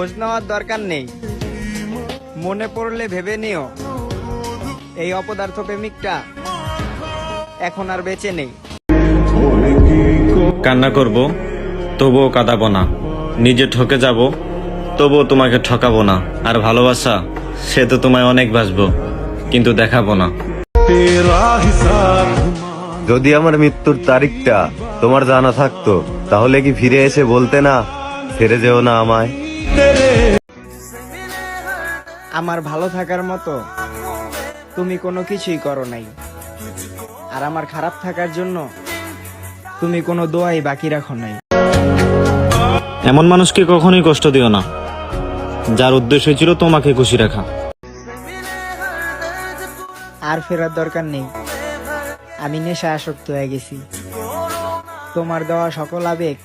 খোঁজ নেওয়ার দরকার নেই। মনে পড়লে ভেবে নিও এই অপদার্থ প্রেমিকটা এখন আর বেঁচে নেই। কান্না করব তবুও কাঁদাবো না। নিজে ঠকে যাব তবুও তোমাকে ঠকাবো না। আর ভালোবাসা সে তো তোমায় অনেক বাসবো কিন্তু দেখাবো না। যদি আমার মৃত্যুর তারিখটা তোমার জানা থাকতো তাহলে কি ফিরে এসে বলতে না? ছেড়ে যেও না আমায়। আমার ভালো থাকার মতো তুমি কোনো কিছুই করো নাই। আর আমার খারাপ থাকার জন্য তুমি কোনো দোয়াই বাকি রাখো নাই। এমন মানুষকে কখনোই কষ্ট দিও না। যার উদ্দেশ্য ছিল তোমাকে খুশি রাখা। আর ফেরার দরকার নেই। আমি নেশা আসক্ত হয়ে গেছি। তোমার দেওয়া সকল আবেগ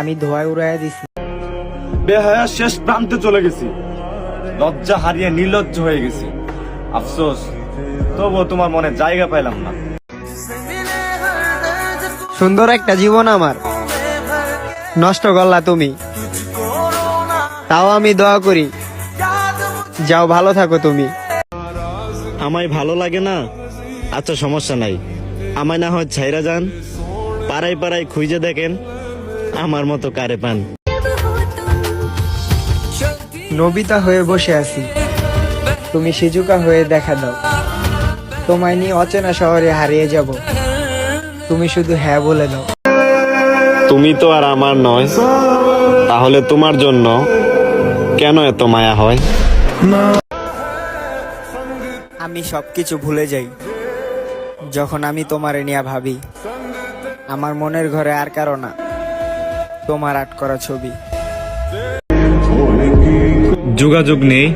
আমি ধোয়ায় উড়াইয়া দিছি। বেহায়া শেষ প্রান্তে চলে গেছি। লজ্জা হারিয়ে নির্লজ্জ হয়ে গেছি। আফসোস তবুও তোমার মনে জায়গা পাইলাম না। সুন্দর একটা জীবন আমার। নষ্ট করলা তুমি। তাও আমি দোয়া করি। যাও ভালো থাকো তুমি। আমায় ভালো লাগে না? আচ্ছা সমস্যা নাই। আমায় না হয় ছাইরা যান। পাড়ায় পাড়ায় খুঁজে দেখেন। আমার মতো কারে পান। নবিতা হয়ে বসে আছি। তুমি সিজুকা হয়ে দেখা দাও। তোমায় নিয়ে অচেনা শহরে হারিয়ে যাব। তুমি শুধু হ্যাঁ বলে দাও। তুমি তো আর আমার নয়। তাহলে তোমার জন্য কেন এত মায়া হয়? আমি সবকিছু ভুলে যাই। যখন আমি তোমার নিয়ে ভাবি আমার মনের ঘরে আর কারও না। তোমার আট করা ছবি। যোগাযোগ নেই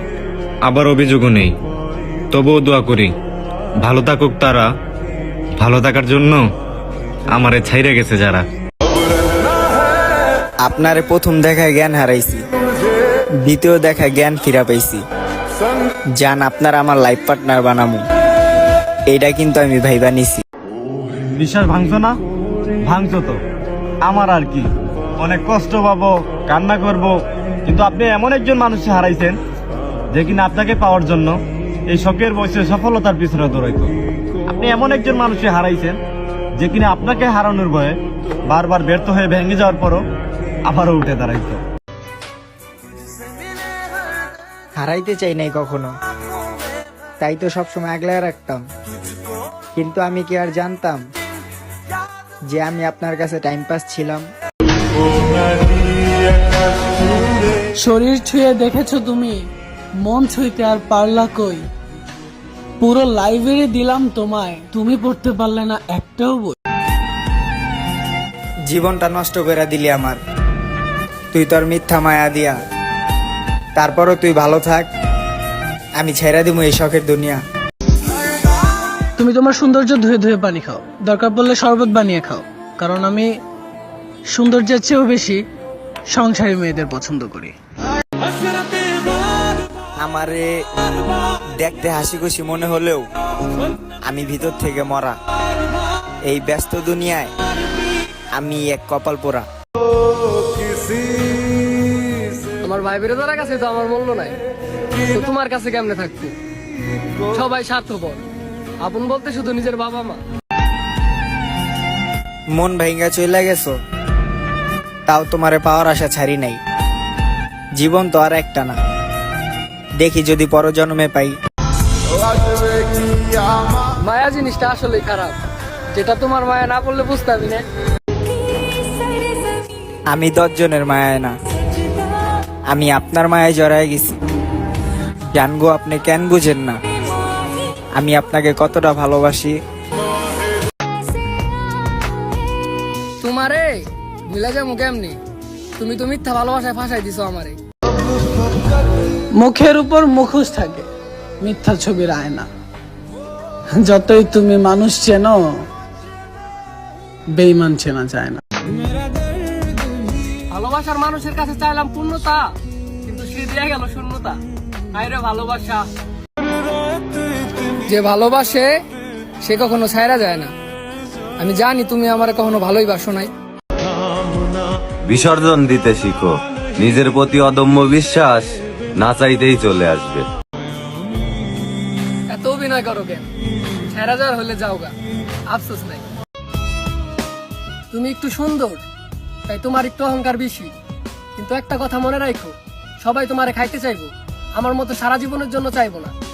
আবার অভিযোগও নেই। তবুও দোয়া করি ভালো থাকুক তারা ভালো থাকার জন্য আমারে ছাইরে গেছে যারা। আপনারে প্রথম দেখায় জ্ঞান হারাইছি দ্বিতীয় দেখায় জ্ঞান ফিরা পাইছি। যান আপনার আমার লাইফ পার্টনার বানামু। এইটা কিন্তু আমি ভাইবা নিছি। বিশ্বাস ভাঙছো না? ভাঙছো তো। আমার আর কি? অনেক কষ্ট পাবো, কান্না করব। কিন্তু আপনি এমন একজন মানুষকে হারাইছেন, যে কিনা আপনাকে পাওয়ার জন্য এই শখের বয়সে সফলতার পিছনে দৌড়াইতো। আপনি এমন একজন মানুষকে হারাইছেন, যে কিনা আপনাকে হারানোর ভয়ে বারবার ব্যর্থ হয়ে ভেঙে যাওয়ার পরও আবারও উঠে দাঁড়াইত। হারাইতে চাই নাই কখনো। তাই তো সবসময় আগলায় রাখতাম। কিন্তু আমি কি আর জানতাম যে আমি আপনার কাছে টাইম পাস ছিলাম? শরীর ছুঁয়ে দেখেছ তুমি? মন ছুঁইতে আর পারলা কই? পুরো লাইব্রেরি দিলাম তোমায়। তুমি পড়তে পারলে না একটাও বই। জীবনটা নষ্ট করে দিলি আমার। তুই তোর মিথ্যা মায়া দিয়া। তারপরও তুই ভালো থাক। আমি ছেড়ে দিব এই শখের দুনিয়া। তুমি তোমার সৌন্দর্য ধুয়ে ধুয়ে পানি খাও। দরকার পড়লে শরবত বানিয়ে খাও। কারণ আমি সৌন্দর্যের চেয়েও বেশি সংসারী মেয়েদের পছন্দ করি। আমারে দেখতে হাসি খুশি মনে হলেও আমি ভিতর থেকে মরা। এই ব্যস্ত দুনিয়ায় আমি এক কপাল পোড়া। তোমার ভাই বেরোদার কাছে তো আমার মূল্য নাই। তো তোমার কাছে কেমনে থাকব? সবাই স্বার্থপর। আপন বলতে শুধু নিজের বাবা মা। মন ভেঙ্গা চলে গেছো? তাও তোমারে পাওয়ার আশা ছাড়ি নাই। জীবন তো আর একটা না। দেখি যদি পরজন্মে পাই। মায়া জিনিসটা আসলে খারাপ। যেটা তোমার মায়া না বললে বুঝতামই না। আমি দশজনের মায়ায় না। আমি আপনার মায়ায় জড়ায় গেছি। জানগো আপনি কেন বুঝেন না। আমি আপনাকে কতটা ভালোবাসি। ভুলা যাব কেমনি? তুমি তো মিথ্যা ভালোবাসায় ফাঁসাই দিছো আমারে। মুখের উপর মুখোশ থাকে মিথ্যা ছবির আয়না। যতই তুমি মানুষ চেনো বেইমান চেনা যায় না। ভালোবাসার মানুষের কাছে চাইলাম পূর্ণতা কিন্তু সে দিয়ে গেল শূন্যতা। আইরে ভালোবাসা। যে ভালোবাসে সে কখনো ছায়রা যায় না। আমি জানি তুমি আমার কখনো ভালোই বাসো নাই। বিসর্জন দিতে শিখো। নিজের প্রতি অদম্য বিশ্বাস না চাইতেই চলে আসবে। এত অভিনয় করো কেন? যাওয়ার হলে যাও গা। আফসোস নাই। তুমি একটু সুন্দর, তাই তোমার একটু অহংকার বেশি। কিন্তু একটা কথা মনে রাখো, সবাই তোমারে খাইতে চাইব। আমার মতো সারা জীবনের জন্য চাইব না।